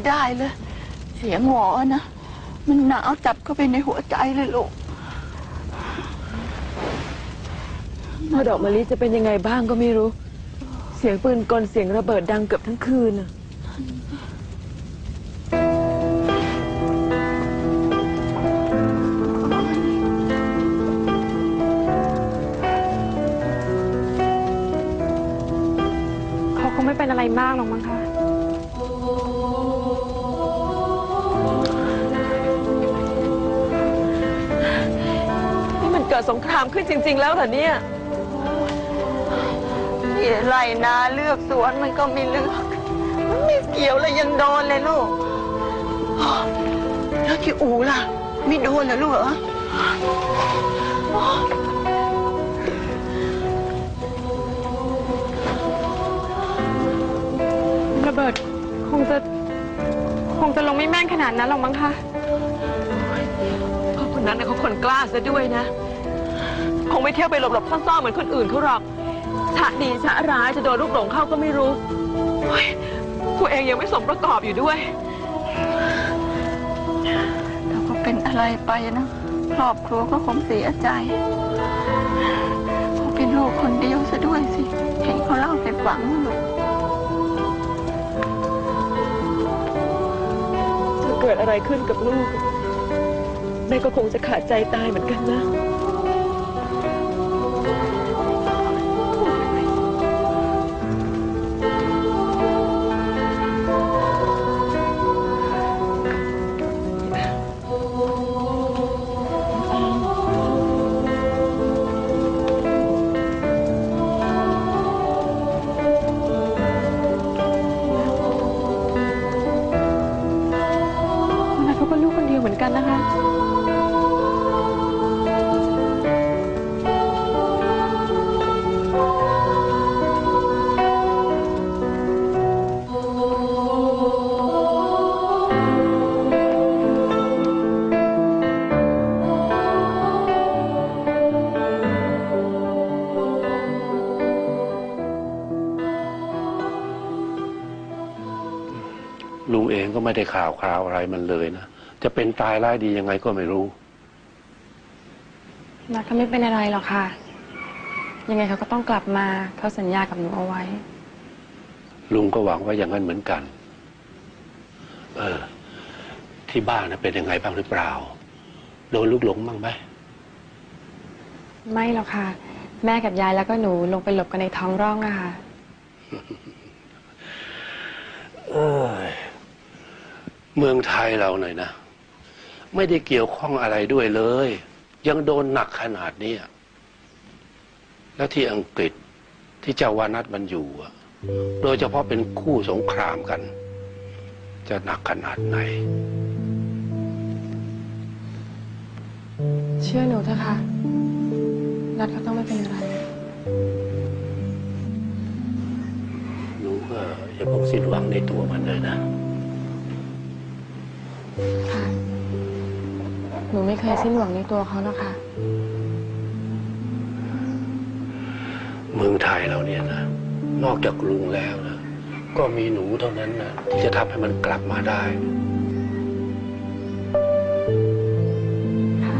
าซะให้ได้เลย เสียงหวอนะ มันหนาวจับเข้าไปในหัวใจเลยลูกพอดอกมะลิจะเป็นยังไงบ้างก็ไม่รู้ เสียงปืนกลเสียงระเบิดดังเกือบทั้งคืนน่ะเขาคงไม่เป็นอะไรมากหรอกมั้งคะ ดสงครามขึ้นจริง ๆ แล้วเหรอเนี่ยที่ไรนาเลือกสวนมันก็ไม่เลือกมันไม่เกี่ยวเลยยังโดนเลยลูกอ้าวแล้วที่อูล่ะ ไม่โดนเหรอลูกเหรอระเบิดคงจะคงจะลงไม่แม่นขนาดนั้นหรอกมั้งคะเพราะคนนั้นน่ะเขาคนกล้าซะด้วยนะ คงไม่เที่ยวไปหลบๆซ่อนๆเหมือนคนอื่นเขาหรอกชะดีชะร้ายจะโดนลูกหลงเข้าก็ไม่รู้โอ๊ยตัวเองยังไม่สมประกอบอยู่ด้วยถ้าเขาเป็นอะไรไปนะ ครอบครัวก็คงเสียใจเขาเป็นลูกคนเดียวซะด้วยสิ เห็นเขาเล่าให้ฟังลูกถ้าเกิดอะไรขึ้นกับลูกแม่ก็คงจะขาดใจตายเหมือนกันนะ ข่าวคราวอะไรมันเลยนะ จะเป็นตายร้ายดียังไงก็ไม่รู้ นัดก็ไม่เป็นอะไรหรอกค่ะ ยังไงเขาก็ต้องกลับมาเขาสัญญากับหนูเอาไว้ ลุงก็หวังว่าอย่างนั้นเหมือนกัน เออ ที่บ้านนะเป็นยังไงบ้างหรือเปล่า โดนลูกหลงบ้างไหมไม่หรอกค่ะ แม่กับยายแล้วก็หนูลงไปหลบกันในท้องร่องอะค่ะ เอ้ย เมืองไทยเราหน่อยนะ ไม่ได้เกี่ยวข้องอะไรด้วยเลย ยังโดนหนักขนาดนี้อะแล้วที่อังกฤษที่เจ้าวานัดมันอยู่อะโดยเฉพาะเป็นคู่สงครามกัน จะหนักขนาดไหน เชื่อหนูเถอะค่ะนัดเขาต้องไม่เป็นอะไรหนูก็อย่าเพิ่งสิ้นหวังในตัวมันเลยนะ ค่ะ หนูไม่เคยสิ้นหวังในตัวเขาหรอกค่ะเมืองไทยเราเนี่ยนะ นอกจากลุงแล้วนะ ก็มีหนูเท่านั้นนะที่จะทำให้มันกลับมาได้ค่ะ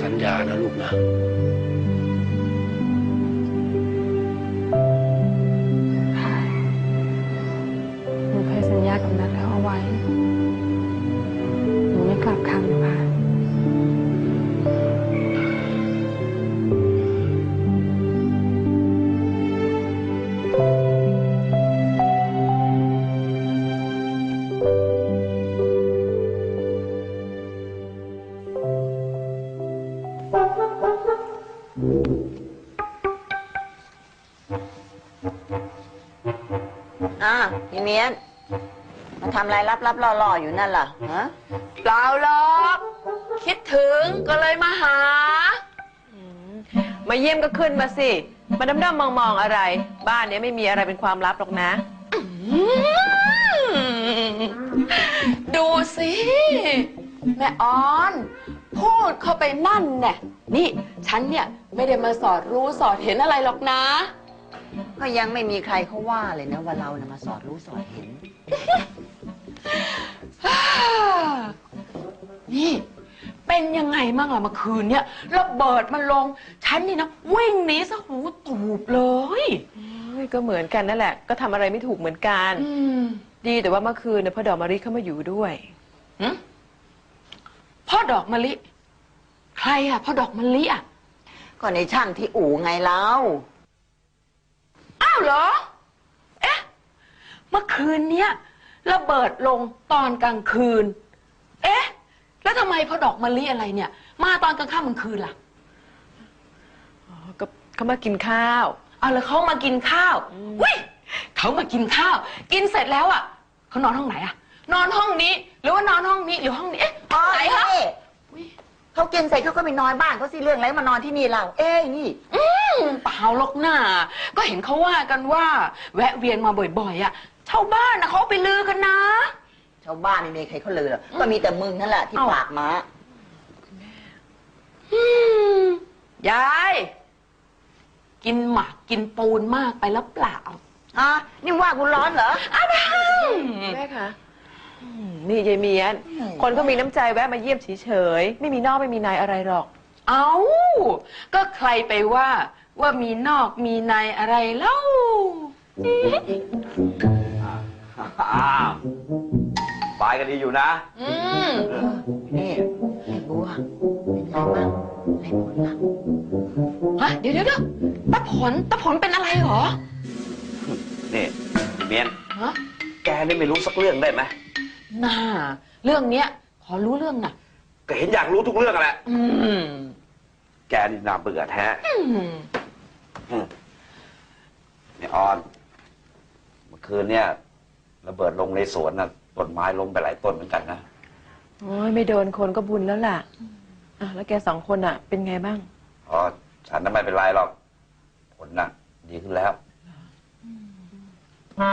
สัญญานะลูกนะค่ะ อ่าพี่เมียนมาทำอะไรรับรับรอรอๆอยู่นั่นล่ะฮะเปล่าหรอกคิดถึงก็เลยมาหา มาเยี่ยมก็ขึ้นมาสิ มาดำดำมองมองๆอะไร บ้านเนี้ยไม่มีอะไรเป็นความลับหรอกนะ ดูสิ แม่ออน พูดเข้าไปนั่นแน่นี่ฉันเนี่ยไม่ได้มาสอดรู้สอดเห็นอะไรหรอกนะ ก็ยังไม่มีใครเขาว่าเลยนะว่าเรานะมาสอดรู้สอดเห็น นี่ เป็นยังไงมั่งล่ะเมื่อคืนเนี่ยระเบิดมันลง ฉันนี่นะวิ่งหนีซะหูตูบเลย เฮ้ยก็เหมือนกันนั่นแหละ ก็ทำอะไรไม่ถูกเหมือนกัน อืมดีแต่ว่าเมื่อคืนเนี่ยพ่อดอกมารีเข้ามาอยู่ด้วย หึพ่อ ดอกมะลิ ใครอะพ่อดอกมะลิอะก็ในช่างที่อู่ไงเราอ้าวเหรอ เอ๊ะ เมื่อคืนเนี้ยระเบิดลงตอนกลางคืน เอ๊ะ แล้วทำไมพ่อดอกมะลิอะไรเนี่ย มาตอนกลางค่ำกลางคืนล่ะก็เขามากินข้าว เอาแล้วเขามากินข้าววิเขามากินข้าว กินเสร็จแล้วอะเขานอนห้องไหนอะ นอนห้องนี้ หรือว่านอนห้องนี้หรือห้องนี้ เอ๊ะอ๋อไหนคะ นี่ เขากินเสร็จเขาก็ไปนอนบ้านเขาสิเรื่องอะไรมานอนที่นี่เรา เอ้ยนี่อืมเปล่าหรอกหน้า ก็เห็นเขาว่ากันว่า แวะเวียนมาบ่อยๆอะชาวบ้านนะเขาเอาไปลือกันนะ ชาวบ้านไม่มีใครเขาเลยหรอกก็มีแต่มึงนั่นแหละที่เอ้า ปากมาอืมยาย กินหมากกินปูนมากไปแล้วเปล่า อะนี่ว่ากูร้อนเหรอ อ้าวแม่คะอืม นี่ยายเมียน คนก็มีน้ำใจแวะมาเยี่ยมเฉยๆ ไม่มีนอกไม่มีนายอะไรหรอก เอาก็ใครไปว่าว่ามีนอกมีในอะไรเล่าอ้าวบายกันดีอยู่นะ อืมนี่ไอ้บัวเป็นไงบ้างไอ้ผลลัพธ์ฮะเดี๋ยวเดี๋ยวเดี๋ยวตาผลตาผลเป็นอะไรเหรอ นี่เมียน ฮะ แกนี่ไม่รู้สักเรื่องได้ไหม น่า เรื่องเนี้ย ขอรู้เรื่องน่ะ ก็เห็นอยากรู้ทุกเรื่องอะแหละ อืมแกนี่น่าเบื่อแท้ อืมอืมนี่ออน เมื่อคืนเนี่ยระเบิดลงในสวนน่ะต้นไม้ล้มไปหลายต้นเหมือนกันนะ โอ้ยไม่โดนคนก็บุญแล้วล่ะอะแล้วแกสองคนอะ เป็นไงบ้าง อ๋อ ฉันน่ะไม่เป็นไรหรอก ผลน่ะ ดีขึ้นแล้วอื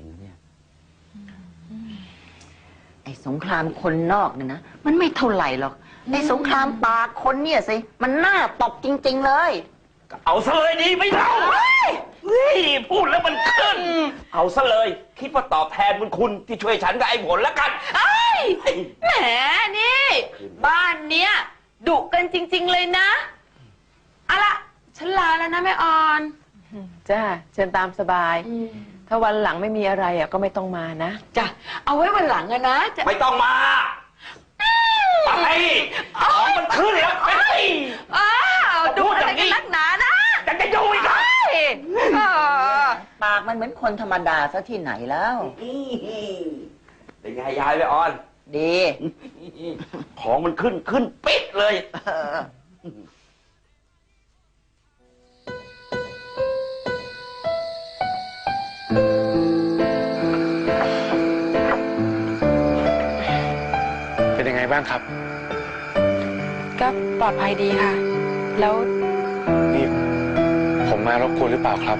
ริงๆนะเนี่ยไอ้สงครามคนนอกเนี่ยนะ มันไม่เท่าไหร่หรอก ไอ้สงครามปากคนเนี่ยสิ มันน่าตบจริง ๆ เลย เอาซะเลยดีไหมเราเฮ้ยพูดแล้วมันขึ้น เอาซะเลย คิดว่าตอบแทนบุญคุณที่ช่วยฉันกับไอ้ผลแล้วกันไอ้ยเฮ้ยแหมนี่ บ้านเนี้ยดุกันจริง ๆ เลยนะเอาละฉันลาแล้วนะแม่ออน จ้าเชิญตามสบาย ถ้าวันหลังไม่มีอะไรอะก็ไม่ต้องมานะ จ้ะเอาไว้วันหลังอะนะจะไม่ต้องมาไปของมันขึ้นแล้วไปอ้าวดูอะไรกันนักหนานะยังจะอยู่อีกเหรอเออปากมันเหมือนคนธรรมดาซะที่ไหนแล้ว เป็นไงยายไปออน ดี ของมันขึ้นขึ้นปิดเลย บ้างครับ ก็ปลอดภัยดีค่ะ แล้วนี่ผมมารบกวนหรือเปล่าครับ